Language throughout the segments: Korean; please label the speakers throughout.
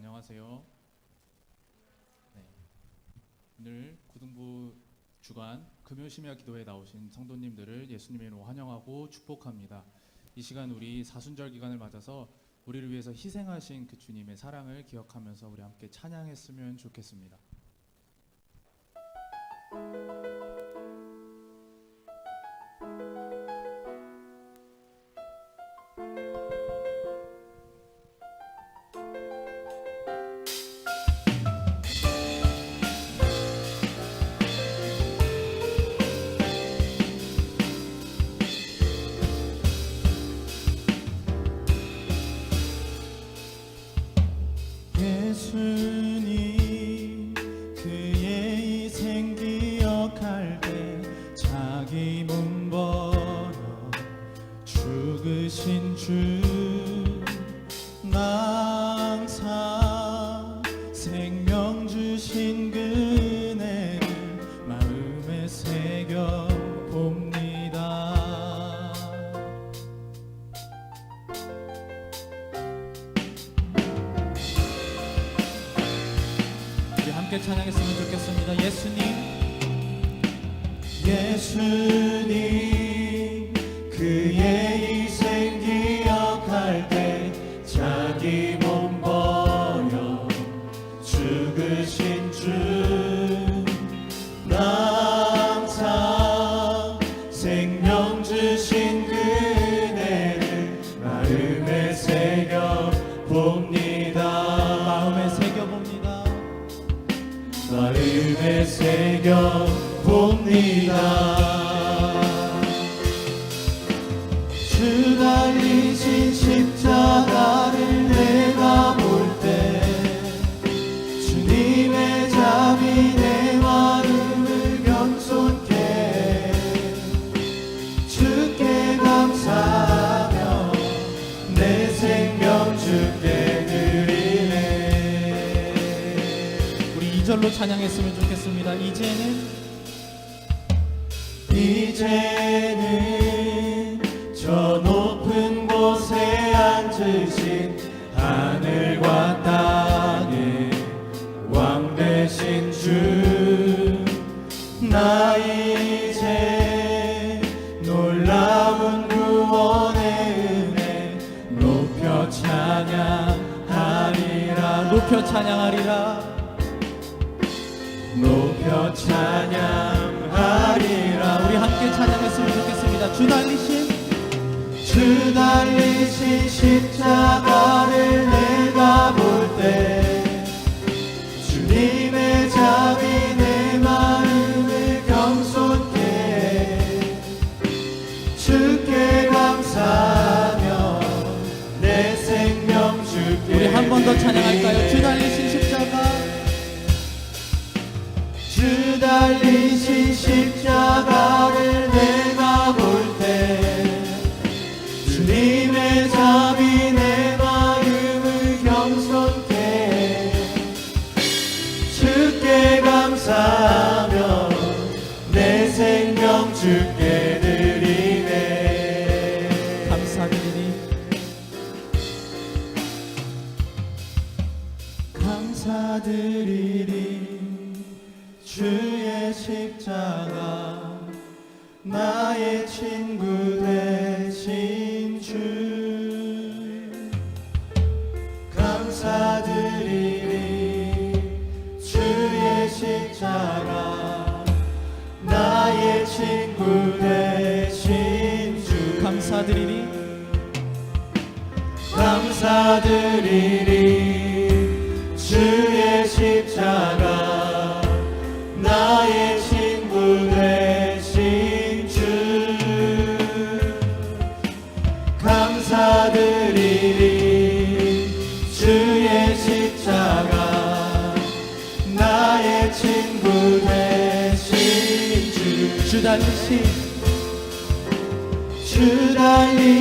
Speaker 1: 안녕하세요. 네. 오늘 고등부 주간 금요심야 기도에 나오신 성도님들을 예수님의 이름으로 환영하고 축복합니다. 이 시간 우리 사순절 기간을 맞아서 우리를 위해서 희생하신 그 주님의 사랑을 기억하면서 우리 함께 찬양했으면 좋겠습니다. 찬양했으면 좋겠습니다. 예수님
Speaker 2: 예수님
Speaker 1: 우리 2절로 찬양했으면 좋겠습니다. 이제는
Speaker 2: 이제는 저 높은 곳에 앉으신 하늘과 땅의 왕 되신 주 나 이제 놀라운 구원의 은혜 높여 찬양하리라 높여 찬양하리라 찬양하리라
Speaker 1: 우리 함께 찬양했으면 좋겠습니다. 주 달리신
Speaker 2: 주 달리신 십자가를
Speaker 1: 감사드리리
Speaker 2: 주의 십자가 나의 친구 되신 주. 감사드리리 주의 십자가 나의 친구 되신 주. 주
Speaker 1: 달리신
Speaker 2: 주 달리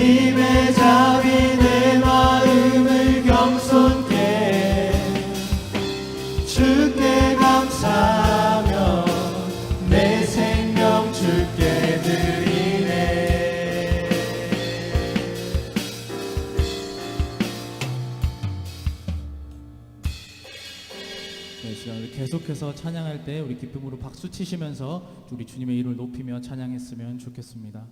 Speaker 2: 내 마음을 겸손케 주께 감사하며 내 생명 주께 드리네
Speaker 1: 네, 계속해서 찬양할 때 우리 기쁨으로 박수 치시면서 우리 주님의 이름을 높이며 찬양했으면 좋겠습니다.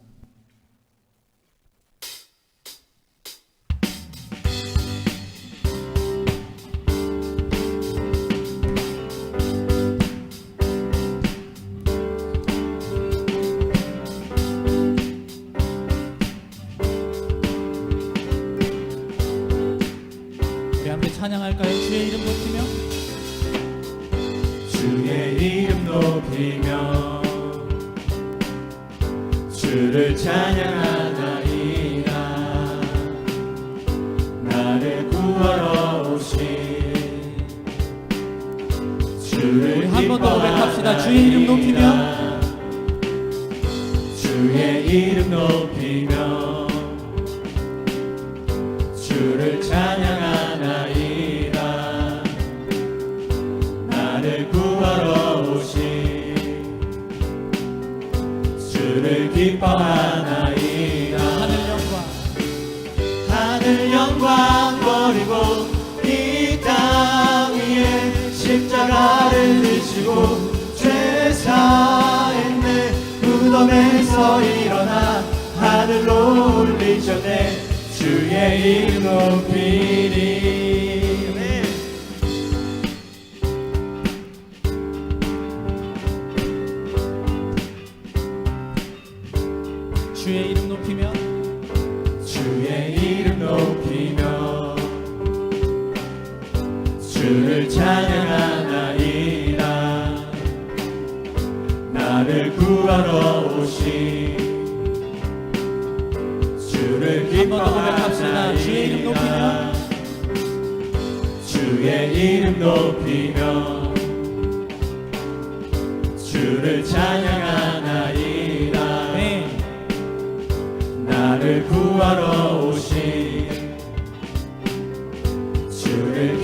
Speaker 1: 주의 이름 높이며
Speaker 2: 주의 이름 높이며 주를 찬양하나이다 나를 구하러 오신 주를
Speaker 1: 한 번 더 고백합시다. 주의 이름 높이며.
Speaker 2: 주의 이름 높이며 무덤에서 일어나 하늘로 올리셨네 주의 이름 높이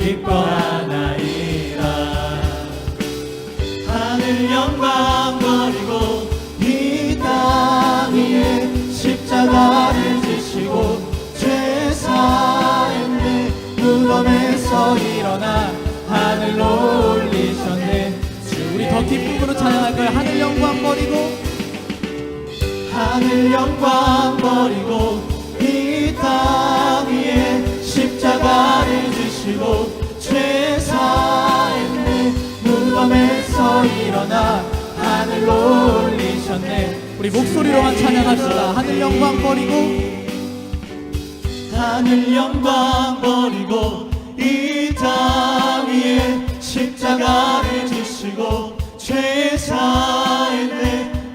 Speaker 2: 기뻐하나이다 하늘 영광 버리고 이 땅 위에 십자가를 지시고 죄사했네 무덤에서 일어나 하늘로 올리셨네
Speaker 1: 우리 더 기쁨으로 찬양할까요? 하늘 영광 버리고
Speaker 2: 하늘 영광 버리고 올리셨네
Speaker 1: 우리 목소리로만 찬양합시다. 하늘 영광 버리고
Speaker 2: 하늘 영광 버리고 이 땅 위에 십자가를 지시고 죄사했네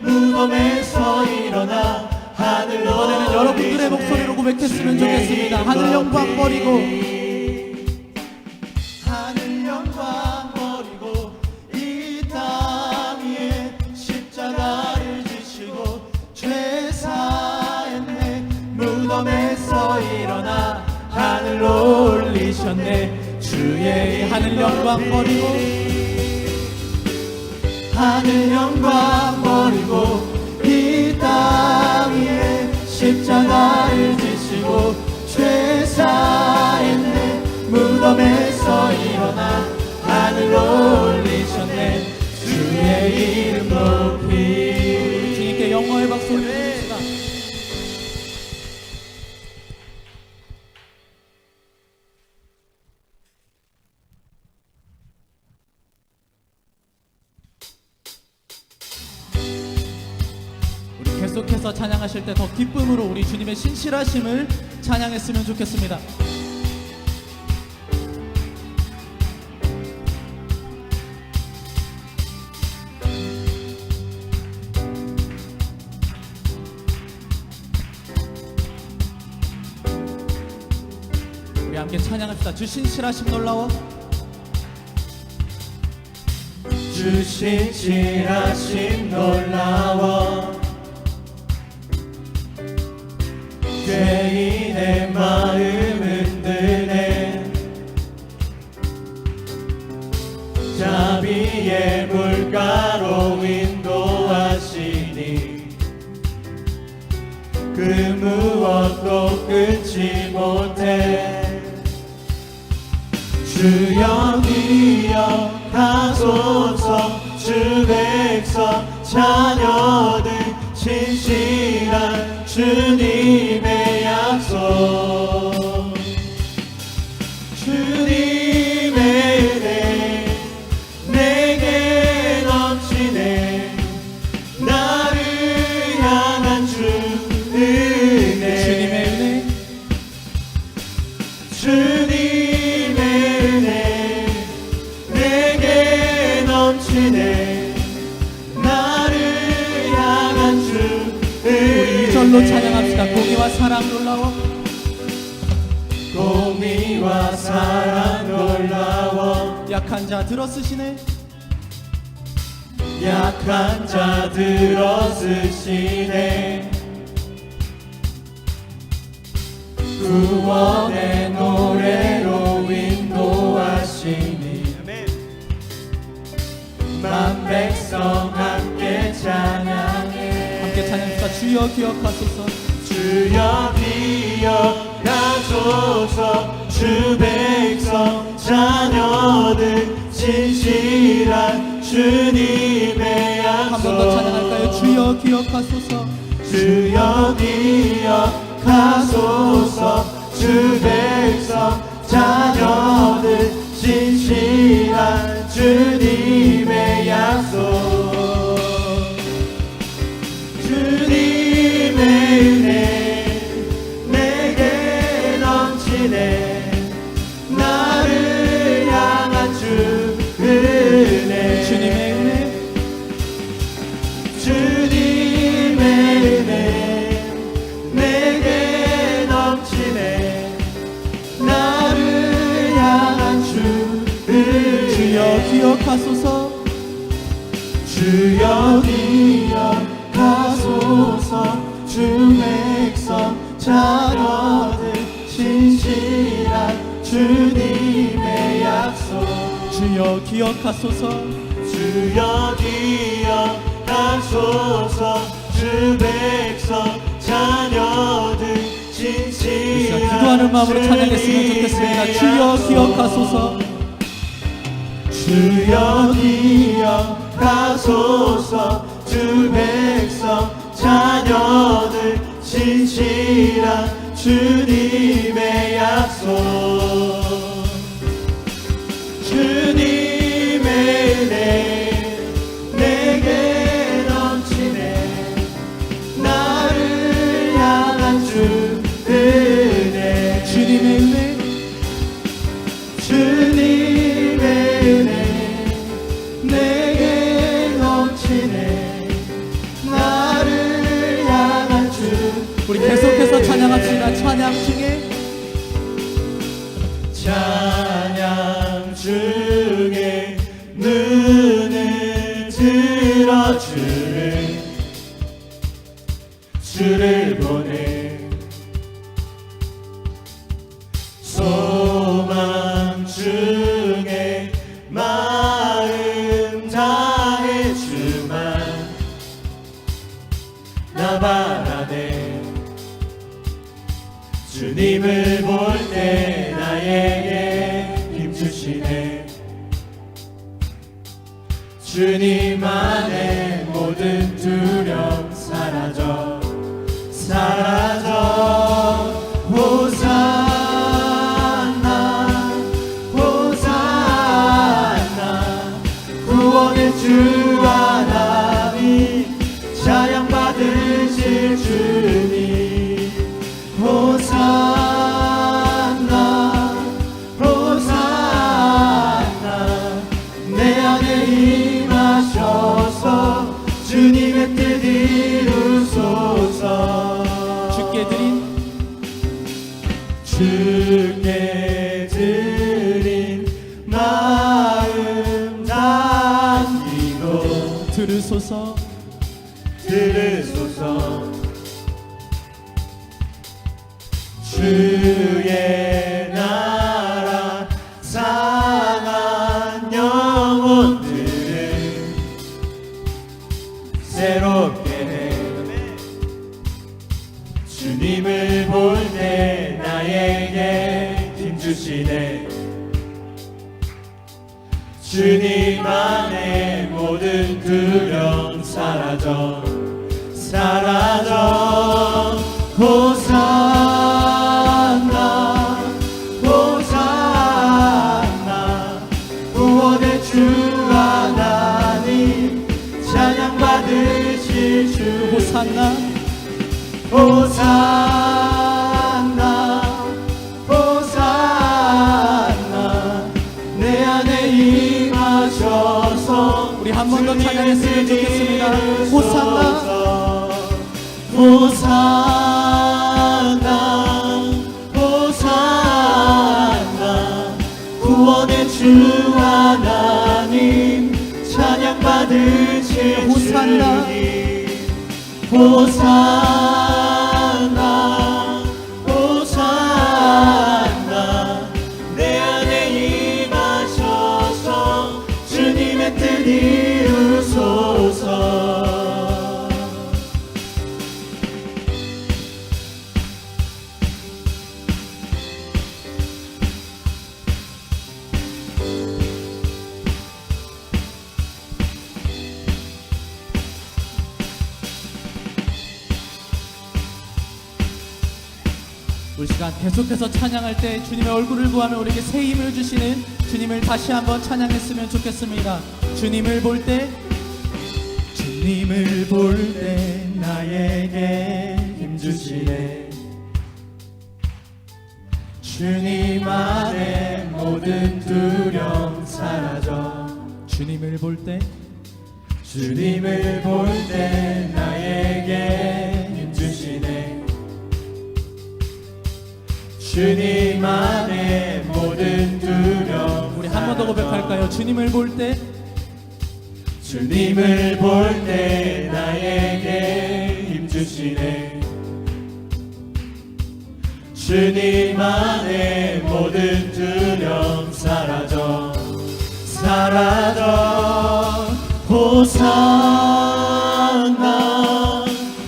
Speaker 2: 무덤에서 일어나 하늘로
Speaker 1: 이번에는 여러분들의. 목소리로 고백했으면 좋겠습니다. 하늘 영광 버리고
Speaker 2: 하늘로 올리셨네. 주의
Speaker 1: 하늘 영광 버리고
Speaker 2: 하늘 영광 버리고 이 땅 위에 십자가를 지시고 죄사했네. 무덤에서 일어나 하늘로
Speaker 1: 계속해서 찬양하실 때 더 기쁨으로 우리 주님의 신실하심을 찬양했으면 좋겠습니다. 우리 함께 찬양합시다. 주 신실하심 놀라워.
Speaker 2: 주 신 실하심 놀라워 자비의 물가로 인도하시니 그 무엇도 끊지 못해 주여 기억하시옵소서 하소서 주 백성 자녀들 신실한 주
Speaker 1: 절로 찬양합시다. 공의와 사랑 놀라워
Speaker 2: 공의와 사랑 놀라워
Speaker 1: 약한 자 들어쓰시네.
Speaker 2: 약한 자 들어쓰시네. 구원의 노래로 인도하시니. 만 백성 함께
Speaker 1: 함께 찬양합시다 주여 기억하소서.
Speaker 2: 주여 기억하소서 주 백성 자녀들 진실한 주님의
Speaker 1: 한번더 찬양할까요?
Speaker 2: 약속
Speaker 1: 주여 기억하소서.
Speaker 2: 주여 기억하소서 주 백성 자녀들 진실한 주님의 약속
Speaker 1: 기억하소서.
Speaker 2: 주여 기억하소서. 주 백성 자녀들 진실한
Speaker 1: 기도하는 마음으로 찬양했으면 좋겠습니다. 주여. 기억하소서.
Speaker 2: 주여 기억하소서. 주 백성 자녀들 진실한 주님의 약속
Speaker 1: 중에
Speaker 2: 찬 구
Speaker 1: 들으소서.
Speaker 2: 들으소서. 주의 나라 상한 영혼들을 새롭게 해 주님을 볼 때 나에게 힘 주시네. 주님 두려움 사라져 사 라 구원의 주 하나님. 찬양 받으실. 주님.
Speaker 1: 호산나 때 주님의 얼굴을 보하며 우리에게 새 힘을 주시는 주님을 다시 한번 찬양했으면 좋겠습니다. 주님을 볼 때
Speaker 2: 주님을 볼 때 나에게 힘 주시네 주님 안에 모든 두려움 사라져
Speaker 1: 주님을 볼 때
Speaker 2: 주님을 볼 때 나에게 주님 안에 모든 두려움.
Speaker 1: 우리 한 번 더 고백할까요? 주님을 볼 때
Speaker 2: 주님을 볼 때 나에게 힘 주시네. 주님 안에 모든 두려움 사라져 사라져. 호산나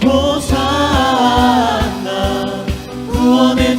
Speaker 2: 호산나. 구원의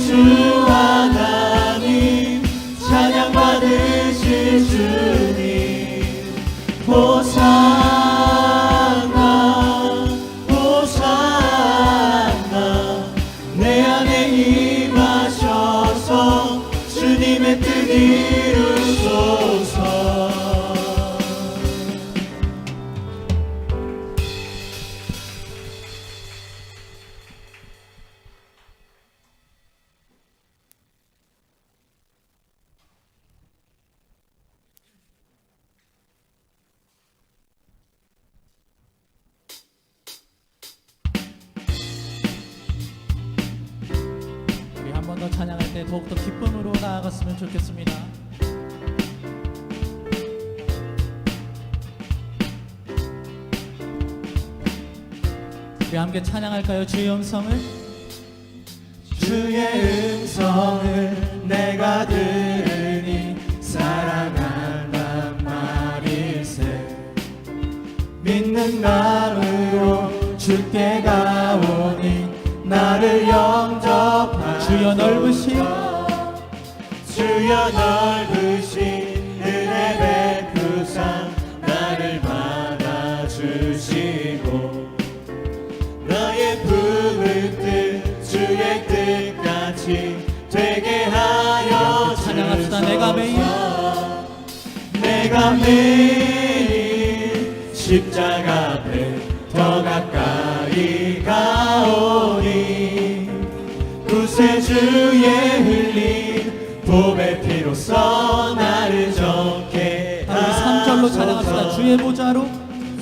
Speaker 1: 우리 함께 찬양할까요? 주의 음성을?
Speaker 2: 주의 음성을 내가 들으니 사랑한단 말일세. 믿는 마음으로 주께 가오니 나를 영접하
Speaker 1: 주여 넓으신
Speaker 2: 주여 넓으신 은
Speaker 1: 내가 매일
Speaker 2: 십자가 앞에 더 가까이 가오니 구세주의 흘린 봄의 피로써 나를 적게
Speaker 1: 우리 3절로 찬양합시다.
Speaker 2: 하소서.
Speaker 1: 주의 보좌로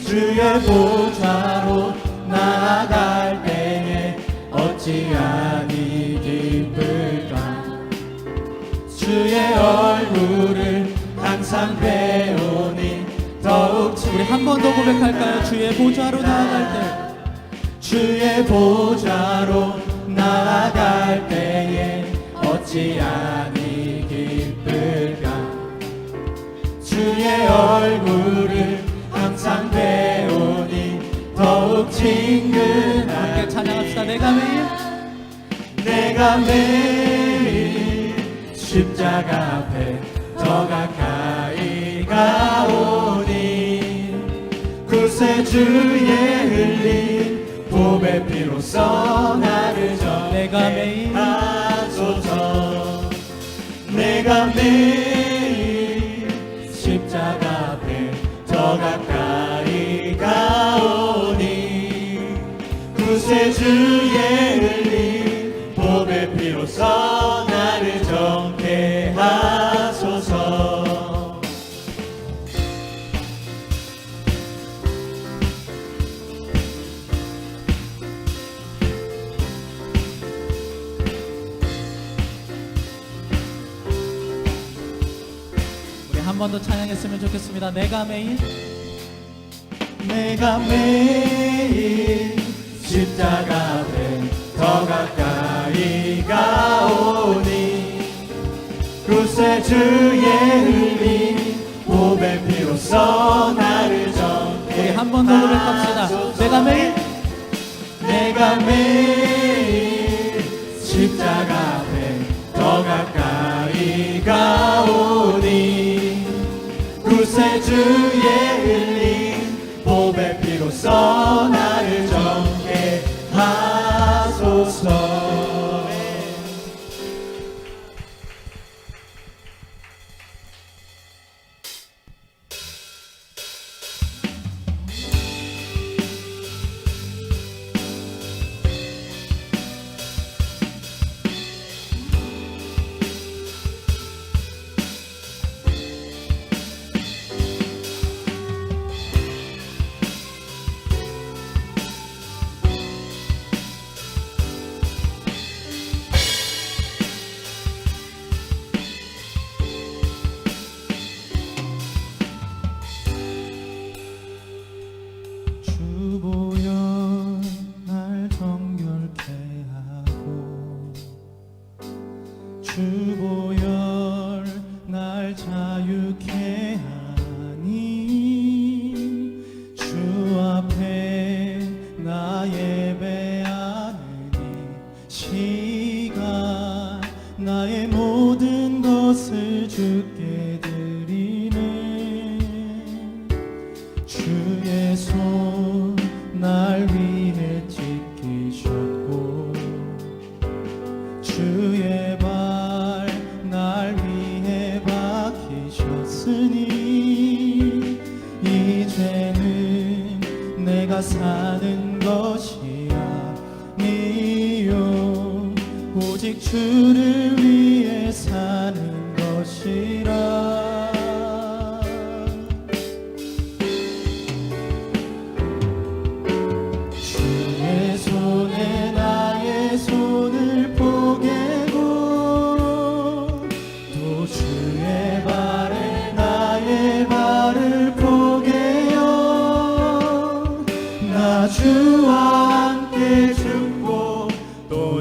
Speaker 2: 주의 보좌로 나아갈 때에 어찌하니 기쁠까 주의 얼굴을 항상 배우니 더욱
Speaker 1: 우리 한 번 더 고백할까요? 주의 보좌로 나아갈 때
Speaker 2: 주의 보좌로 나아갈 때에 어찌하니 기쁠까 주의 얼굴을 항상 배우니 더욱
Speaker 1: 함께
Speaker 2: 친근하게
Speaker 1: 찬양합시다. 내가 매일
Speaker 2: 내가 매일 십자가 앞에 더 가까이 가 오니 구세주의 흘린 보배 피로써 나를
Speaker 1: 매일
Speaker 2: 정하소서. 내가 매일 십자가 앞에 더 가까이 가오니 구세주의
Speaker 1: 번 더 찬양했으면 좋겠습니다. 내가 매일
Speaker 2: 내가 매일 십자가 앞에 더 가까이 가오니 구세주의 흘린 보배 피로써 나를 정케
Speaker 1: 우리 한 번 더 고백합시다. 내가 매일
Speaker 2: 내가 매일 십자가 앞에 더 가까이 가오니 구세주의 흘린 보배 피로써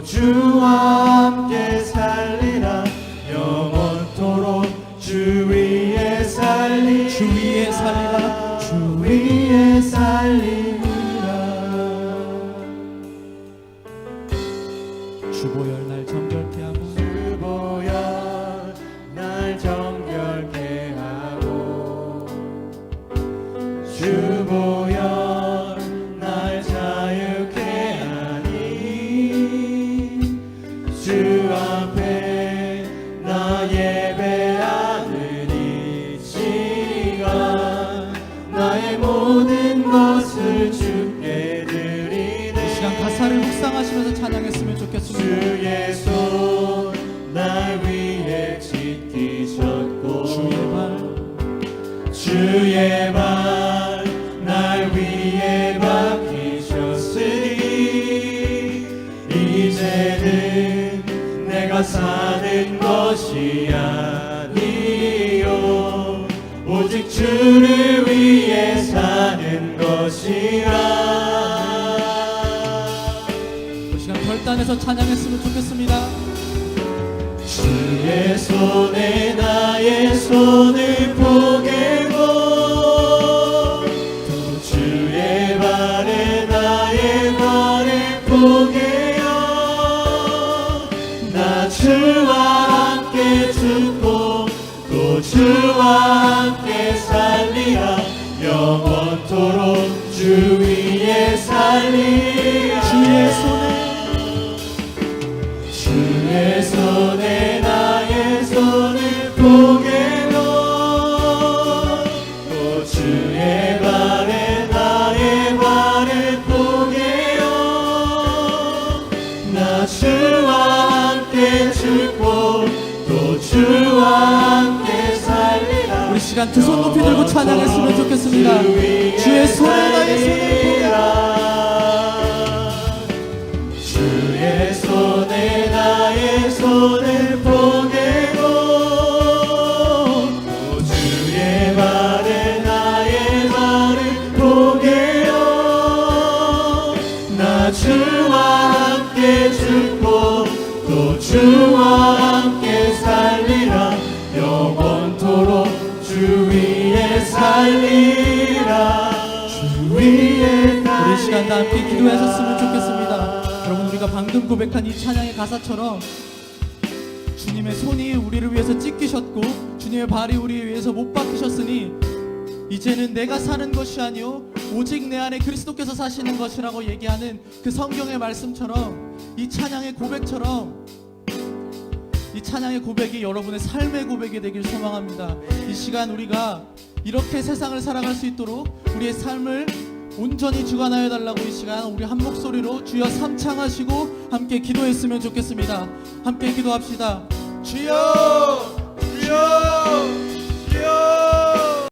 Speaker 1: 주 와 것이
Speaker 2: 아니요 오직 주를 위해 사는 것이라
Speaker 1: 이 시간 결단해서 찬양했으면 좋겠습니다.
Speaker 2: 주의 손에 나의 손을 포개고 주 살리라
Speaker 1: 주의 손에
Speaker 2: 주의 손에 나의 손을 보게로 또 주의 발에 나의 발을 보게요 나 주와 함께 죽고 또 주와 함께 살리라
Speaker 1: 우리 시간 두 손 높이 들고 찬양했으면 좋겠습니다.
Speaker 2: 또 주와 함께 살리라. 영원토록 주 위에 살리라. 주 위에
Speaker 1: 우리 시간 다 함께 기도하셨으면 좋겠습니다. 여러분 우리가 방금 고백한 이 찬양의 가사처럼 주님의 손이 우리를 위해서 찢기셨고 주님의 발이 우리 위해서 못 박히셨으니 이제는 내가 사는 것이 아니요 오직 내 안에 그리스도께서 사시는 것이라고 얘기하는 그 성경의 말씀처럼 이 찬양의 고백처럼 이 찬양의 고백이 여러분의 삶의 고백이 되길 소망합니다. 이 시간 우리가 이렇게 세상을 살아갈 수 있도록 우리의 삶을 온전히 주관하여 달라고 이 시간 우리 한 목소리로 주여 삼창하시고 함께 기도했으면 좋겠습니다. 함께 기도합시다. 주여 주여 주여